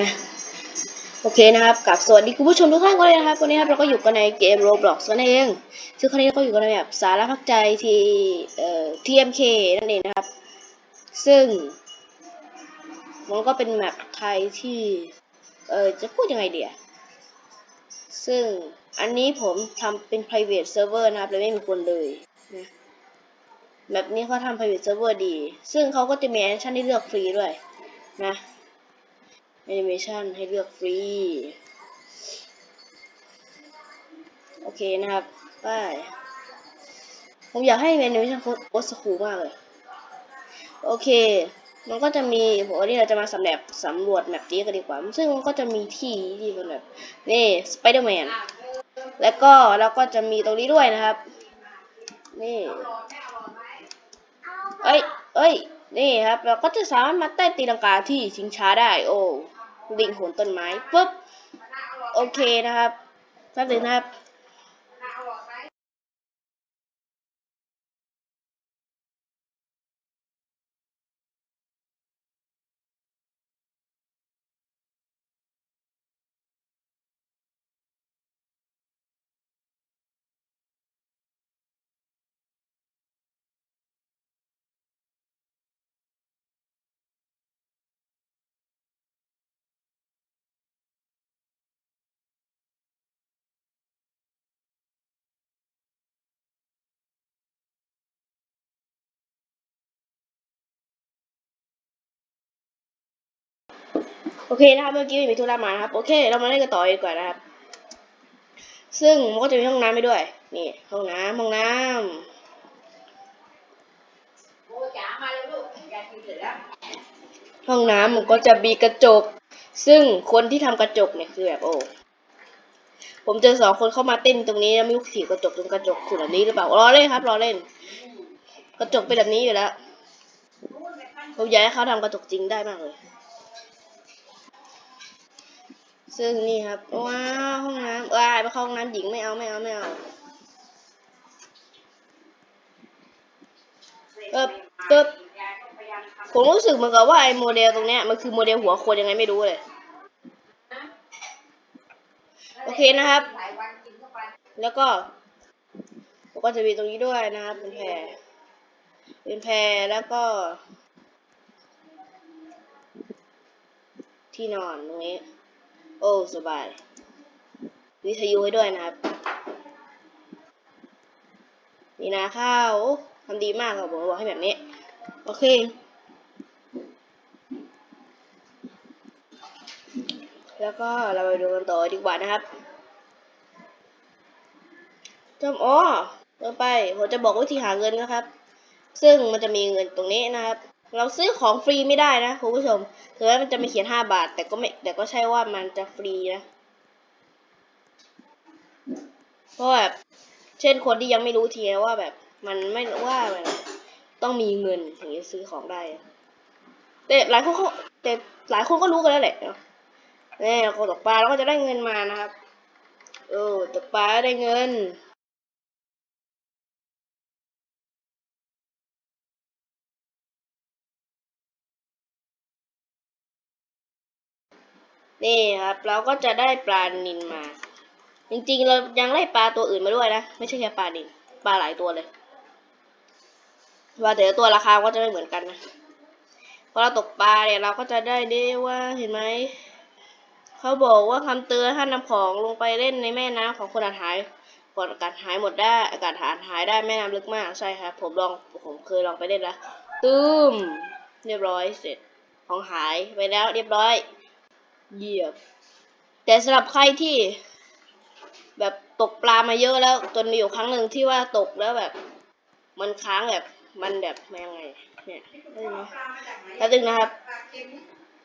นะโอเคนะครับกับสวัสดีคุณผู้ชมทุกท่านกันเลยนะครับวันนี้ครับเราก็อยู่กันในเกม Roblox นั่นเอง ซึ่งครั้งนี้เราก็อยู่กันในแบบสาระพักใจที่เอ่อ TMK นั่นเองนะครับ ซึ่งมันก็เป็นแมปไทยที่เออจะพูดยังไงเดียซึ่งอันนี้ผมทำเป็น private server นะครับเลยไม่มีคนเลยนะแบบนี้เขาทำ private server ดี ซึ่งเขาก็จะมีแอนิเมชันให้เลือกฟรีด้วยนะ แอนิเมชันให้เลือกฟรี โอเคนะครับไปผมอยากให้แอนิเมชันโคตรสคูลมากเลย โอเค มันก็จะมีผมวันนี้เราจะมาสำแรวจสำรวจแมปนี้กันดีกว่า ซึ่งมันก็จะมีที่ที่มันแบบนี่สไปเดอร์แมนแล้วก็เราก็จะมีตรงนี้ด้วยนะครับ นี่ เอ้ย เอ้ย นี่ครับ เราก็จะสามารถมาใต้ตีลังกาที่ชิงช้าได้ โอ้ ลิงโหนต้นไม้ปุ๊บโอเคนะครับแป๊บนึงนะครับ โอเคนะครับเมื่อกี้มีธุระมานะครับโอเค เรามาเล่นกันต่อดีกว่านะครับ ซึ่งมันก็จะมีห้องน้ำไปด้วย นี่ห้องน้ำห้องน้ำห้องน้ำมันก็จะมีกระจก ซึ่งคนที่ทำกระจกเนี่ยคือแบบโอ้ผมเจอสองคนเข้ามาเต้นตรงนี้แล้วม่รู้ถีบกระจกตรงกระจกขุดแบบนี้หรือเปล่ารอเล่นครับรอเล่น กระจกเป็นแบบนี้อยู่แล้วผมอยากให้เขาทำกระจกจริงได้มากเลย ซึ่งนี่ครับว้าวห้องน้ำว้ายไปเข้าห้องน้ำหญิงไม่เอาไม่เอาไม่เอาเอบเออผมรู้สึกเหมือนกับว่าไอ้โมเดลตรงเนี้ยมันคือโมเดลหัวคนยังไงไม่รู้เลยโอเคนะครับ แล้วก็ผมก็จะมีตรงนี้ด้วยนะครับเป็นแพรเป็นแพรแล้วก็ ที่นอนตรงนี้ โอ้สบาย วิทยุให้ด้วยนะครับ นี่นาข้าวทำดีมากครับผมบอกให้แบบนี้ โอเค แล้วก็เราไปดูกันต่อดีกว่านะครับจำอ๋อเดินไปผมจะบอกวิธีหาเงินนะครับ ซึ่งมันจะมีเงินตรงนี้นะครับ เราซื้อของฟรีไม่ได้นะคุณผู้ชมถึงแม้มันจะไม่เขียนห้าบาท แต่ก็ไม่แต่ก็ใช่ว่ามันจะฟรีนะเพราะแบบเช่นคนที่ยังไม่รู้ทีว่าแบบ มันไม่ว่ามันต้องมีเงินถึงจะซื้อของได้ แต่หลายคนเขาแต่หลายคนก็รู้กันแล้วแหละเนี่ยเราตกปลาเราก็จะได้เงินมานะครับ เออตกปลาได้เงิน นี่ครับ เราก็จะได้ปลานินมา จริงๆ เรายังไล่ปลาตัวอื่นมาด้วยนะ ไม่ใช่แค่ปลานินปลาหลายตัวเลยว่าแต่ละตัวราคาก็จะไม่เหมือนกันนะพอเราตกปลาเนี่ยเราก็จะได้ได้ว่าเห็นไหมเขาบอกว่าคำเตือนห้ามนำของลงไปเล่นในแม่น้ำของคนอาหายก่อนอากาศหายหมดได้ อากาศหายหายได้แม่น้ำลึกมากใช่ครับผมลองผมเคยลองไปเล่นแล้วตุ้มเรียบร้อยเสร็จของหายไปแล้วเรียบร้อย เหยียมแต่สำหรับใครที่แบบตกปลามาเยอะแล้วจนมีอยู่ครั้งหนึ่งที่ว่าตกแล้วแบบ มันค้างแบบมันแบบยังไง เนี่ยได้ามาจากไหนแล้วดึงนะครับ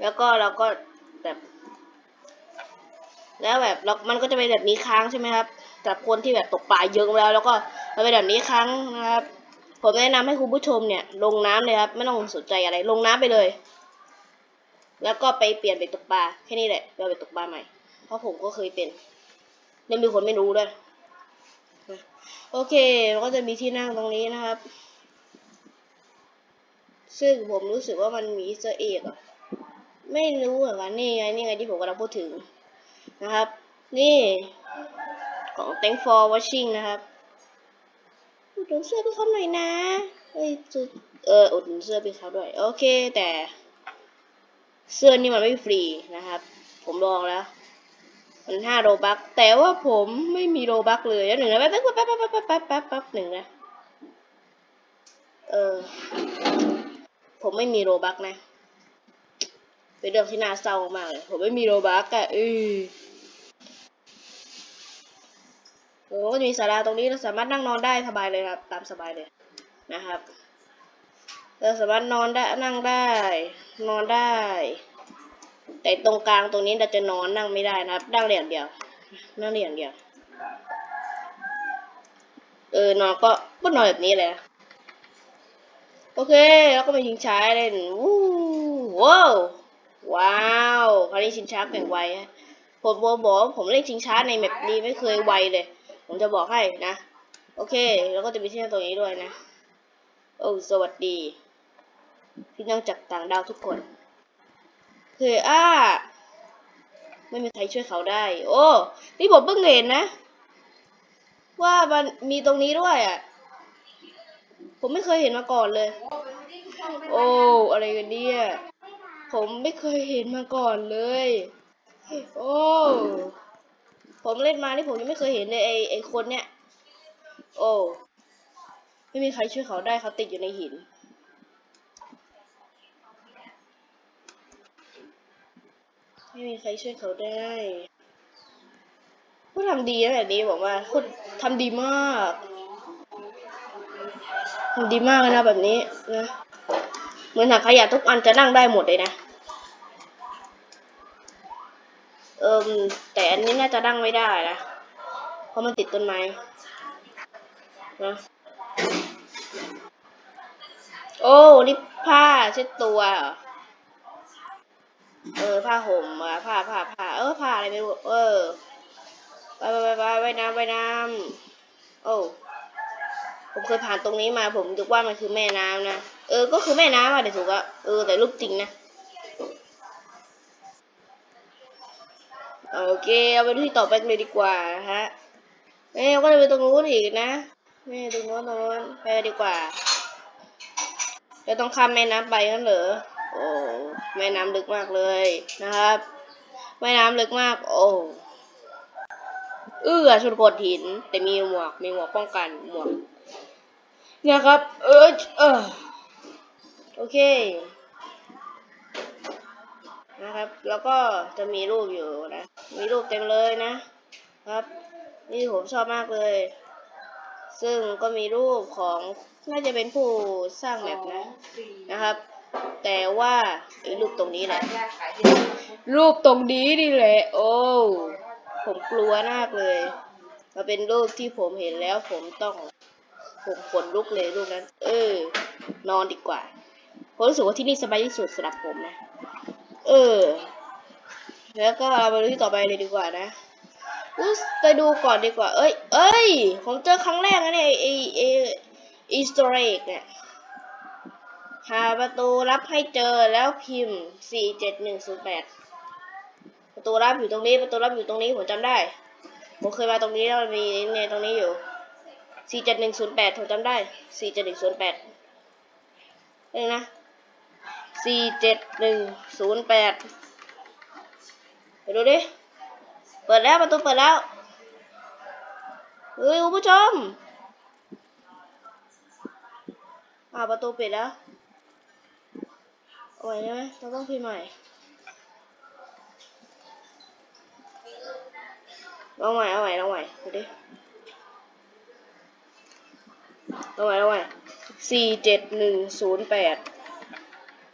แล้วก็เราก็แบบ แล้วแบบเรามันก็จะเป็นแบบนี้ค้างใช่ไหมครับสำหรับคนที่แบบตกปลาเยอะแล้ว แล้วก็มันเป็นแบบนี้ค้างนะครับ ผมแนะนำให้คุณผู้ชมเนี่ย ลงน้ำเลยครับ ไม่ต้องสนใจอะไร ลงน้ำไปเลย แล้วก็ไปเปลี่ยนไปตกปลาแค่นี้แหละเราไปตกปลาใหม่ เพราะผมก็เคยเป็นยังมีคนไม่รู้ด้วยโอเคมันก็จะมีที่นั่งตรงนี้นะครับ ซึ่งผมรู้สึกว่ามันมีเซอร์เอกอะไม่รู้เหมือนกันนี่ไงนี่ไงที่ผมกำลังพูดถึงนะครับ นี่ของ thank for watching นะครับอุดหนุนเสื้อพี่เขาหน่อยนะเอ้ยเอออุดหนุนเสื้อพี่เขาด้วย โอเคแต่ เสื้อนี่มันไม่ฟรีนะครับ ผมลองแล้ว มันห้าโรบักแต่ว่าผมไม่มีโรบักเลยแล้วหนึ่งนะแป๊บแป๊บแป๊บแป๊บแป๊บแป๊บแป๊บแป๊บหนึ่งนะเออ ผมไม่มีโรบักนะ เป็นเรื่องที่น่าเศร้ามากเลยผมไม่มีโรบักอะเออโอ้ก็จะมีศาลาตรงนี้เราสามารถนั่งนอนได้สบายเลยครับ ตามสบายเลยนะครับ เราสามารถนอนได้นั่งได้ นอนได้ แต่ตรงกลางตรงนี้เราจะนอนนั่งไม่ได้นะครับนั่งเรียงเดียว นั่งเรียงเดียว เออนอนก็ก็นอนแบบนี้เละโอเค แล้วก็ไปชิงช้าเล่นวู้ว้าวว้าวคราวนี้ชิงช้าแข่งไวผมบอกผมเล่นชิงช้าในแมปนี้ไม่เคยไวเลย ผมจะบอกให้นะ โอเค แล้วก็จะมีที่นั่งตรงนี้ด้วยนะ โอ้ สวัสดี พี่น้องจากต่างดาวทุกคนเฮ้ยอ้า ไม่มีใครช่วยเขาได้ โอ้ นี่ผมเพิ่งเห็นนะ ว่ามันมีตรงนี้ด้วยอะ ผมไม่เคยเห็นมาก่อนเลย โอ้องเป็นโอ้อะไรกันเนี่ย ผมไม่เคยเห็นมาก่อนเลย โอ้ ผมเล่นมานี่ผมยังไม่เคยเห็นเลยไอไอคนเนี้ยโอ้ ไม่มีใครช่วยเขาได้เขาติดอยู่ในหิน ไม่มีใครช่วยเขาได้เขาทำดีนะแบบนี้บอกว่าคุณทำดีมากทำดีมากนะแบบนี้นะเหมือนถังขยะทุกอันจะนั่งได้หมดเลยนะเอิมแต่อันนี้น่าจะนั่งไม่ได้นะเพราะมันติดต้นไม้นะโอ้นี่ผ้าเช็ดตัวเหรอ เออผ้าห่มอะผ้าผ้าผ้าเออผ้าอะไรไม่รู้เออไปไปไปไปไปน้ำไปน้ำโอ้ผมเคยผ่านตรงนี้มาผมนึกว่ามันคือแม่น้ำนะเออก็คือแม่น้ำอะเดี๋ยวถูกอะเออแต่รูปจริงนะโอเคเอาไปที่ต่อไปกันเลยดีกว่านะฮะเอ้ก็จะไปตรงนู้นอีกนะนี่ตรงนู้นตรงนู้นไปดีกว่าจะต้องข้ามแม่น้ำไปงั้นเหรอ โอ้แม่น้ำลึกมากเลยนะครับ แม่น้ำลึกมาก โอ้เอื้อชนโขดหิน แต่มีหมวก มีหมวกป้องกันหมวกเนี่ยครับ เออเออโอเค นะครับ แล้วก็จะมีรูปอยู่นะ มีรูปเต็มเลยนะครับ นี่ผมชอบมากเลย ซึ่งก็มีรูปของน่าจะเป็นผู้สร้างแมปนะนะครับ แต่ว่าไอ้รูปตรงนี้แหละขายที่รูปตรงนี้นี่แหละ โอ้ ผมกลัวมากเลยมาเป็นรูปที่ผมเห็นแล้วผมต้อง ผมขนลุกเลยรูปนั้น เออ นอนดีกว่า ผมรู้สึกว่าที่นี่สบายที่สุดสำหรับผมนะ เออ แล้วก็เราไปดูที่ต่อไปเลยดีกว่านะอุ๊ยไปดูก่อนดีกว่า เอ้ย เอ้ย ผมเจอครั้งแรกนะเนี่ยไอไออีสเตอร์เอ็กเนี่ย หาประตูลับให้เจอแล้วพิมพ์สี่เจ็ดหนึ่งศูนย์แปดประตูลับอยู่ตรงนี้ประตูลับอยู่ตรงนี้ผมจำได้ผมเคยมาตรงนี้แล้วมันมีเนี่ยตรงนี้อยู่สี่เจ็ดหนึ่งศูนย์แปดผมจำได้สี่เจ็ดหนึ่งศูนย์แปดเองนะสี่เจ็ดหนึ่งศูนย์แปดไปดูดิ เปิดแล้วประตูเปิดแล้ว เฮ้ยคุณผู้ชมอ่าประตูปิดแล้ว เอาไว้ได้ไหมเราต้องพิมพ์ใหม่ลองใหม่เอาใหม่ลองใหม่ดูดิเอาใหม่เอาใหม่สี่เจ็ดหนึ่งศูนย์แปด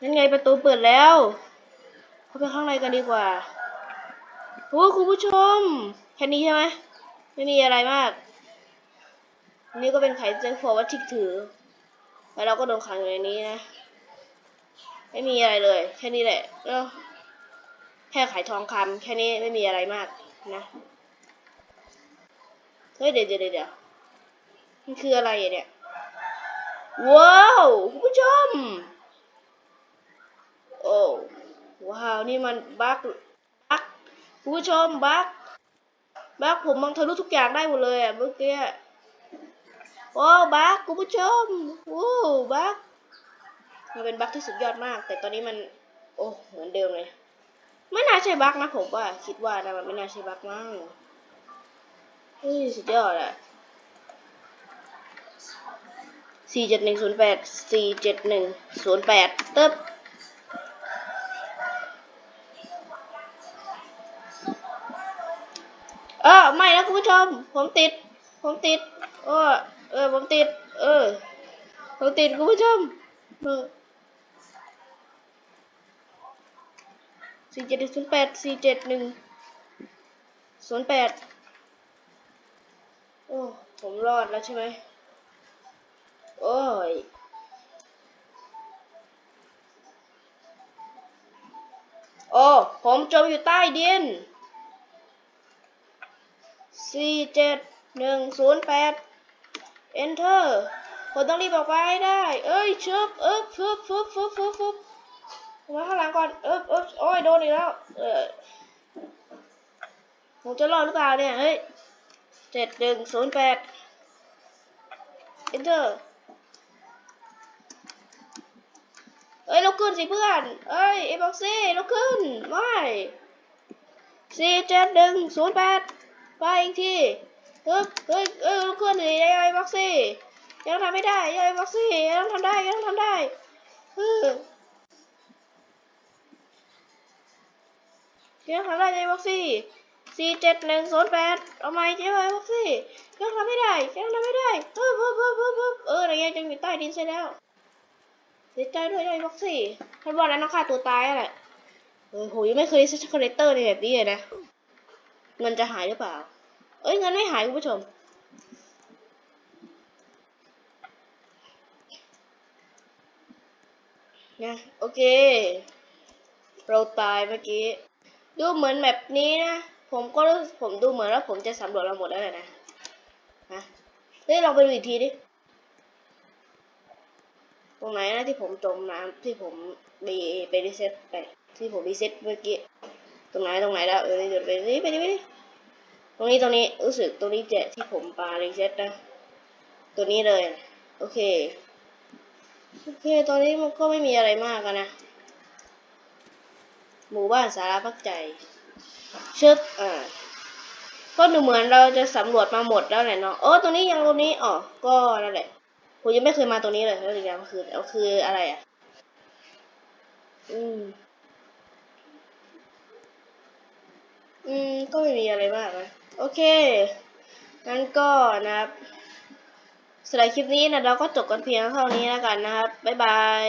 นั่นไงประตูเปิดแล้ว เข้าไปข้างในกันดีกว่าโอ้คุณผู้ชม แค่นี้ใช่ไหมไม่มีอะไรมากนนี้ก็เป็นไขเจงฟอร์วัตทิกถือ แล้วเราก็โดนขังอยู่ในนี้นะ ไม่มีอะไรเลย แค่นี้แหละแค่ไขทองคำแค่นี้ไม่มีอะไรมากนะเฮ้ยเดี๋ยวเดี๋ยวเดี๋ยวมันคืออะไรเนี่ยว้าวคุณผู้ชม โอ้ว้าวนี่มันบั๊กบั๊กคุณผู้ชมบั๊กบั๊กผมมองทะลุทุกอย่างได้หมดเลยอะเมื่อกี้โอ้บั๊กคุณผู้ชมโอ้บั๊ก มันเป็นบั๊กที่สุดยอดมาก แต่ตอนนี้มัน โอ้เหมือนเดิมเลย ไม่น่าใช่บั๊กนะผมว่า คิดว่านะมันไม่น่าใช่บั๊กมั้งเฮ้ยสุดยอดอะสี่เจ็ดหนึ่งศูนย์แปดสี่เจ็ดหนึ่งศูนย์แปดตึ๊บเออไม่นะคุณผู้ชม ผมติด ผมติด เออเออผมติด เออผมติดคุณผู้ชม เออ สี่เจ็ดหนึ่งศูนย์แปดสี่เจ็ดหนึ่งศูนย์แปดโอ้ ผมรอดแล้วใช่ไหม โอ้ยโอ้ ผมจมอยู่ใต้ดินสี่เจ็ดหนึ่งศูนย์แปด enter ผมต้องรีบออกไปได้ เอ้ยชึบเอ๊บฟึบฟึบฟึบฟึบฟึบ มาข้างหลังก่อนเอ๊บเอ๊บโอ้ยโดนอีกแล้ว เออผมจะรอดหรือเปล่าเนี่ย เฮ้ยเจ็ดหนึ่งศูนย์แปด enter เอ้ยลุกขึ้นสิเพื่อน เอ้ยไอ้บ็อกซี่ลุกขึ้น ไม่สี่เจ็ดหนึ่งศูนย์แปดไปอีกทีเฮ้ยเฮ้ยเอ้ยลุกขึ้นสิยายบ็อกซี่ยังทำไม่ได้ยายบ็อกซี่ยังทำได้ยังทำได้เอ อยังทำได้ยายบ็อกซี่สี่เจ็ดหนึ่งศูนย์แปดเอาไหมยายบ็อกซี่ยังทำไม่ได้ยังทำไม่ได้เออเออเออเออเออเอออะไรเงี้ยจังอยู่ใต้ดินใช่แล้วเสียใจด้วยยายบ็อกซี่ท่านว่าแล้วต้องฆ่าตัวตายแล้วแหละเออโหยังไม่เคยได้ช็อกโกแลตเตอร์ในแบบนี้เลยนะ เงินจะหายหรือเปล่า เอ้ยเงินไม่หายคุณผู้ชมนะโอเค เราตายเมื่อกี้ ดูเหมือนแบบนี้นะ ผมก็รู้ผมดูเหมือนว่าผมจะสำรวจเราหมดแล้วแหละนะนะเฮ้ยลองไปดูอีกทีดิ ตรงไหนนะที่ผมจมน้ำที่ผมไปไปรีเซ็ตไปที่ผมรีเซ็ตเมื่อกี้ ตรงไหนตรงไหนแล้วเออเดี๋ยวไปดิไปดิไปดิตรงนี้ตรงนี้รู้สึกตรงนี้เจะที่ผมปารีเซ็ตนะ ตัวนี้เลย โอเค โอเค ตอนนี้มันก็ไม่มีอะไรมากนะ หมู่บ้านสาราพักใจ เชึบอ่าก็ดูเหมือนเราจะสำรวจมาหมดแล้วแหละเนาะเออตรงนี้ยังตรงนี้อ๋อก็นั่นแหละผมยังไม่เคยมาตรงนี้เลยแล้วอีกอย่างคือเอาคืออะไรอะ อืม อืม ก็ไม่มีอะไรมากนะโอเค งั้นก็นะครับสำหรับคลิปนี้นะเราก็จบกันเพียงเท่านี้แล้วกันนะครับ บ๊ายบาย